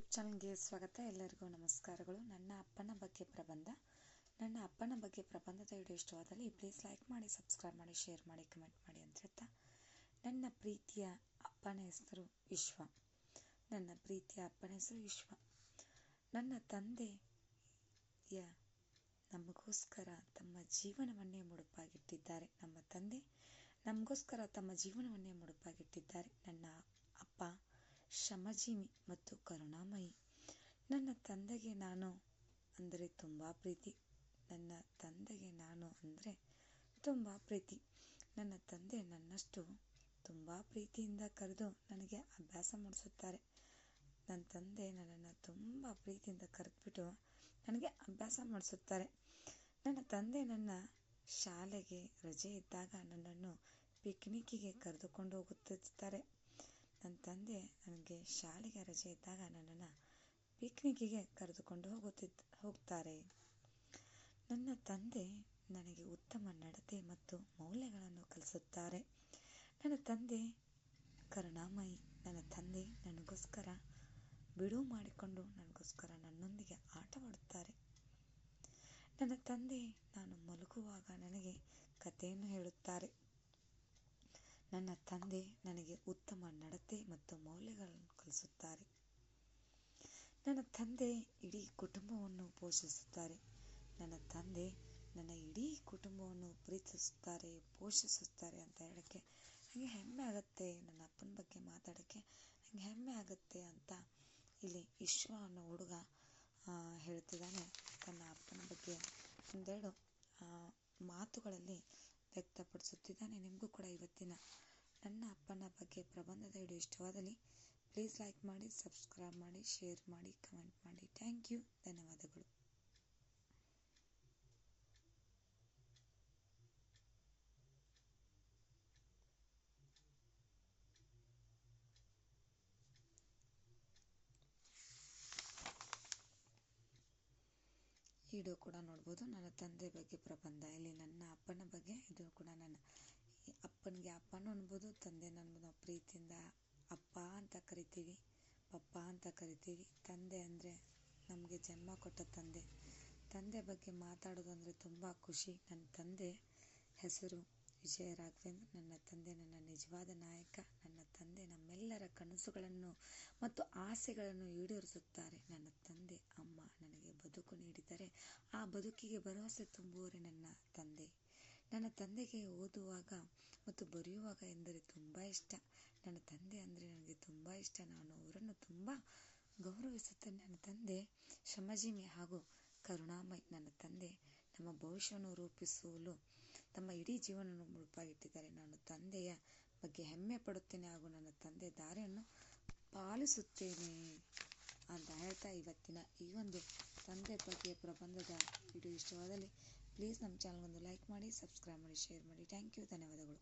YouTube ಚಾನಲ್ಗೆ ಸ್ವಾಗತ. ಎಲ್ಲರಿಗೂ ನಮಸ್ಕಾರಗಳು. ನನ್ನ ಅಪ್ಪನ ಬಗ್ಗೆ ಪ್ರಬಂಧ. ನನ್ನ ಅಪ್ಪನ ಬಗ್ಗೆ ಪ್ರಬಂಧದ ವಿಡಿಯೋ ಇಷ್ಟವಾದಲ್ಲಿ ಪ್ಲೀಸ್ ಲೈಕ್ ಮಾಡಿ ಸಬ್ಸ್ಕ್ರೈಬ್ ಮಾಡಿ ಶೇರ್ ಮಾಡಿ ಕಮೆಂಟ್ ಮಾಡಿ ಅಂತ ನನ್ನ ಪ್ರೀತಿಯ ಅಪ್ಪನ ಹೆಸರು ವಿಶ್ವ. ನನ್ನ ಪ್ರೀತಿಯ ಅಪ್ಪನ ಹೆಸರು ವಿಶ್ವ. ನನ್ನ ತಂದೆಯ ನಮಗೋಸ್ಕರ ತಮ್ಮ ಜೀವನವನ್ನೇ ಮುಡುಪಾಗಿಟ್ಟಿದ್ದಾರೆ. ನಮ್ಮ ತಂದೆ ನಮಗೋಸ್ಕರ ತಮ್ಮ ಜೀವನವನ್ನೇ ಮುಡುಪಾಗಿಟ್ಟಿದ್ದಾರೆ. ನನ್ನ ಅಪ್ಪ ಶ್ರಮಜೀವಿ ಮತ್ತು ಕರುಣಾಮಯಿ. ನನ್ನ ತಂದೆಗೆ ನಾನು ಅಂದರೆ ತುಂಬ ಪ್ರೀತಿ. ನನ್ನ ತಂದೆಗೆ ನಾನು ಅಂದರೆ ತುಂಬ ಪ್ರೀತಿ. ನನ್ನ ತಂದೆ ನನ್ನಷ್ಟು ತುಂಬ ಪ್ರೀತಿಯಿಂದ ಕರೆದು ನನಗೆ ಅಭ್ಯಾಸ ಮಾಡಿಸುತ್ತಾರೆ. ನನ್ನ ತಂದೆ ನನ್ನನ್ನು ತುಂಬ ಪ್ರೀತಿಯಿಂದ ಕರೆದುಬಿಟ್ಟು ನನಗೆ ಅಭ್ಯಾಸ ಮಾಡಿಸುತ್ತಾರೆ. ನನ್ನ ತಂದೆ ನನ್ನ ಶಾಲೆಗೆ ರಜೆ ಇದ್ದಾಗ ನನ್ನನ್ನು ಪಿಕ್ನಿಕ್ಕಿಗೆ ಕರೆದುಕೊಂಡು ಹೋಗುತ್ತಿರ್ತಾರೆ ನನ್ನ ತಂದೆ ನನಗೆ ಶಾಲೆಗೆ ರಜೆ ಇದ್ದಾಗ ನನ್ನನ್ನು ಪಿಕ್ನಿಕ್ಕಿಗೆ ಕರೆದುಕೊಂಡು ಹೋಗುತ್ತಿದ್ದ, ಹೋಗ್ತಾರೆ. ನನ್ನ ತಂದೆ ನನಗೆ ಉತ್ತಮ ನಡತೆ ಮತ್ತು ಮೌಲ್ಯಗಳನ್ನು ಕಲಿಸುತ್ತಾರೆ. ನನ್ನ ತಂದೆ ಕರುಣಾಮಯಿ, ನನ್ನ ತಂದೆ ನನಗೋಸ್ಕರ ಬಿಡುವು ಮಾಡಿಕೊಂಡು ನನಗೋಸ್ಕರ ನನ್ನೊಂದಿಗೆ ಆಟವಾಡುತ್ತಾರೆ. ನನ್ನ ತಂದೆ ನಾನು ಮಲಗುವಾಗ ನನಗೆ ಕಥೆಯನ್ನು ಹೇಳುತ್ತಾರೆ. ನನ್ನ ತಂದೆ ನನಗೆ ಉತ್ತಮ ನಡತೆ ಮತ್ತು ಮೌಲ್ಯಗಳನ್ನು ಕಲಿಸುತ್ತಾರೆ. ನನ್ನ ತಂದೆ ಇಡೀ ಕುಟುಂಬವನ್ನು ಪೋಷಿಸುತ್ತಾರೆ. ನನ್ನ ತಂದೆ ನನ್ನ ಇಡೀ ಕುಟುಂಬವನ್ನು ಪ್ರೀತಿಸುತ್ತಾರೆ, ಪೋಷಿಸುತ್ತಾರೆ ಅಂತ ಹೇಳೋಕ್ಕೆ ನನಗೆ ಹೆಮ್ಮೆ ಆಗುತ್ತೆ. ನನ್ನ ಅಪ್ಪನ ಬಗ್ಗೆ ಮಾತಾಡೋಕ್ಕೆ ನನಗೆ ಹೆಮ್ಮೆ ಆಗುತ್ತೆ ಅಂತ ಇಲ್ಲಿ ವಿಶ್ವ ಅನ್ನೋ ಹುಡುಗ ಹೇಳ್ತಿದ್ದಾನೆ. ತನ್ನ ಅಪ್ಪನ ಬಗ್ಗೆ ಒಂದೆರಡು ಮಾತುಗಳಲ್ಲಿ ವ್ಯಕ್ತಪಡಿಸುತ್ತಿದ್ದಾನೆ. ನಿಮಗೂ ಕೂಡ ಇವತ್ತಿನ ನನ್ನ ಅಪ್ಪನ ಬಗ್ಗೆ ಪ್ರಬಂಧದ ವಿಡಿಯೋ ಇಷ್ಟವಾದಲ್ಲಿ ಪ್ಲೀಸ್ ಲೈಕ್ ಮಾಡಿ ಸಬ್ಸ್ಕ್ರೈಬ್ ಮಾಡಿ ಶೇರ್ ಮಾಡಿ ಕಮೆಂಟ್ ಮಾಡಿ. ಥ್ಯಾಂಕ್ ಯು ಧನ್ಯವಾದಗಳು. ವಿಡಿಯೋ ಕೂಡ ನೋಡ್ಬೋದು. ನನ್ನ ತಂದೆ ಬಗ್ಗೆ ಪ್ರಬಂಧ ಇಲ್ಲಿ ನನ್ನ ಅಪ್ಪನ ಬಗ್ಗೆ ಇದು ಕೂಡ ನನ್ನ ಅಪ್ಪನಿಗೆ ಅಪ್ಪನೂ ತಂದೆ ನಾವು ಪ್ರೀತಿಯಿಂದ ಅಪ್ಪ ಅಂತ ಕರಿತೀವಿ, ಪಪ್ಪ ಅಂತ ಕರಿತೀವಿ. ತಂದೆ ಅಂದರೆ ನಮಗೆ ಜನ್ಮ ಕೊಟ್ಟ ತಂದೆ. ತಂದೆ ಬಗ್ಗೆ ಮಾತಾಡೋದು ಅಂದರೆ ತುಂಬ ಖುಷಿ. ನನ್ನ ತಂದೆ ಹೆಸರು ವಿಜಯ ರಾಘವೇಂದ್ರ ನನ್ನ ತಂದೆ ನನ್ನ ನಿಜವಾದ ನಾಯಕ. ನನ್ನ ತಂದೆ ನಮ್ಮೆಲ್ಲರ ಕನಸುಗಳನ್ನು ಮತ್ತು ಆಸೆಗಳನ್ನು ಈಡೇರಿಸುತ್ತಾರೆ. ನನ್ನ ತಂದೆ ಅಮ್ಮ ನನಗೆ ಬದುಕು ನೀಡಿದರೆ ಆ ಬದುಕಿಗೆ ಭರವಸೆ ತುಂಬುವರೆ ನನ್ನ ತಂದೆ. ನನ್ನ ತಂದೆಗೆ ಓದುವಾಗ ಮತ್ತು ಬರೆಯುವಾಗ ಎಂದರೆ ತುಂಬ ಇಷ್ಟ. ನನ್ನ ತಂದೆ ಅಂದರೆ ನನಗೆ ತುಂಬ ಇಷ್ಟ. ನಾನು ಅವರನ್ನು ತುಂಬ ಗೌರವಿಸುತ್ತೇನೆ. ನನ್ನ ತಂದೆ ಶ್ರಮಜೀವಿ ಹಾಗೂ ಕರುಣಾಮಯಿ. ನನ್ನ ತಂದೆ ನಮ್ಮ ಭವಿಷ್ಯವನ್ನು ರೂಪಿಸಲು ತಮ್ಮ ಇಡೀ ಜೀವನವನ್ನು ಮುಳುಪಾಗಿಟ್ಟಿದ್ದಾರೆ. ನಾನು ತಂದೆಯ ಬಗ್ಗೆ ಹೆಮ್ಮೆ ಪಡುತ್ತೇನೆ ಹಾಗೂ ನನ್ನ ತಂದೆ ದಾರಿಯನ್ನು ಪಾಲಿಸುತ್ತೇನೆ ಅಂತ ಹೇಳ್ತಾ ಇವತ್ತಿನ ಈ ಒಂದು ತಂದೆ ಬಗ್ಗೆ ಪ್ರಬಂಧದ ಇಡೀ ಇಷ್ಟವಾದಲ್ಲಿ ಪ್ಲೀಸ್ ನಮ್ಮ ಚಾನಲ್ಗೊಂದು ಲೈಕ್ ಮಾಡಿ ಸಬ್ಸ್ಕ್ರೈಬ್ ಮಾಡಿ ಶೇರ್ ಮಾಡಿ. ಥ್ಯಾಂಕ್ ಯು ಧನ್ಯವಾದಗಳು.